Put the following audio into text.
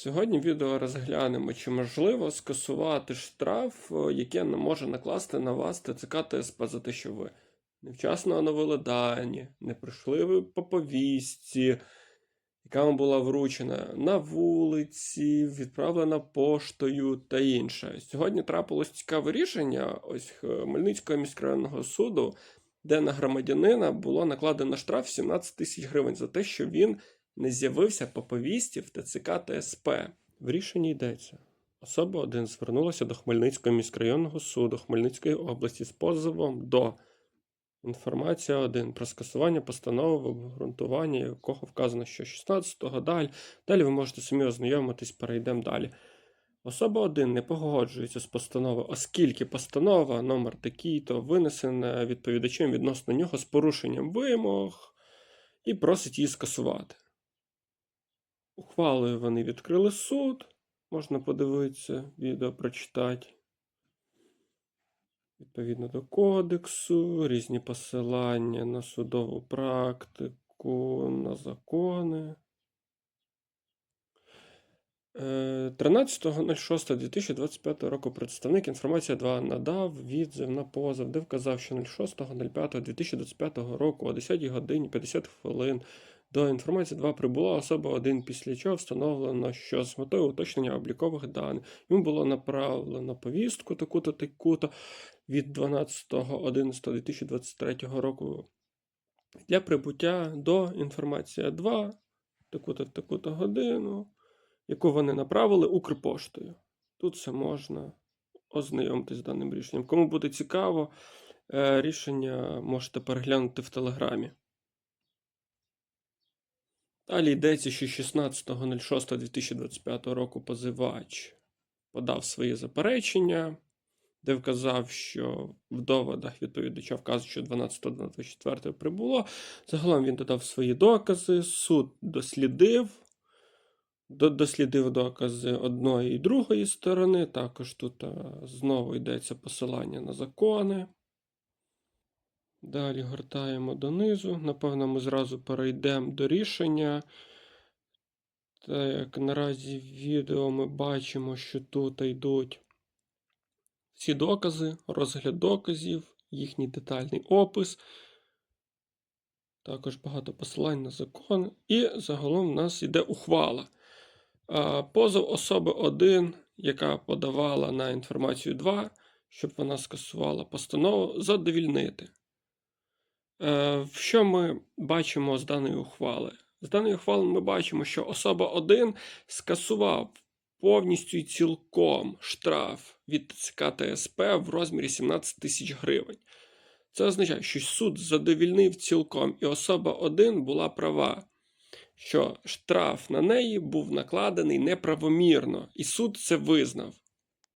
Сьогодні в відео розглянемо, чи можливо скасувати штраф, е, який може накласти на вас ТЦК та СП за те, що ви невчасно оновили дані, не прийшли ви по повістці, яка вам була вручена на вулиці, відправлена поштою та інше. Сьогодні трапилось цікаве рішення ось Хмельницького міськрайонного суду, де на громадянина було накладено штраф 17 тисяч гривень за те, що він не з'явився по повісті в ТЦК та СП. В рішенні йдеться. Особа 1 звернулася до Хмельницького міськрайонного суду Хмельницької області з позовом до інформація 1 про скасування постанови в обґрунтуванні якого вказано, що 16-го далі. Далі ви можете самі ознайомитись, перейдемо далі. Особа 1 не погоджується з постановою, оскільки постанова номер такий-то винесена відповідачем відносно нього з порушенням вимог і просить її скасувати. Ухвалою вони відкрили суд. Можна подивитися, відео прочитати. Відповідно до кодексу, різні посилання на судову практику, на закони. Е, 13.06.2025 року представник інформація 2 надав відзив на позов, де вказав, що 06.05.2025 року о 10 годині 50 хвилин до інформації 2 прибула особа 1, після чого встановлено, що з метою уточнення облікових даних йому було направлено повістку таку-то таку-то від 12.11.2023 року для прибуття до інформація 2 таку-то таку-то годину, яку вони направили Укрпоштою. Тут все можна ознайомитись з даним рішенням. Кому буде цікаво, е, рішення можете переглянути в Телеграмі. Далі йдеться, що 16.06.2025 року позивач подав свої заперечення, де вказав, що в доводах відповідача вказує, що 12.24 прибуло. Загалом він додав свої докази, суд дослідив, дослідив докази одної і другої сторони. Також тут знову йдеться посилання на закони. Далі гортаємо донизу. Напевно, ми зразу перейдемо до рішення. Так як наразі в відео ми бачимо, що тут йдуть всі докази, розгляд доказів, їхній детальний опис. Також багато посилань на закон. І загалом в нас йде ухвала. Позов особи 1, яка подавала на інформацію 2, щоб вона скасувала постанову, задовільнити. Е, Що ми бачимо з даної ухвали? З даної ухвали ми бачимо, що особа 1 скасував повністю і цілком штраф від ТЦК та СП в розмірі 17 тисяч гривень. Це означає, що суд задовільнив цілком, і особа 1 була права, що штраф на неї був накладений неправомірно, і суд це визнав.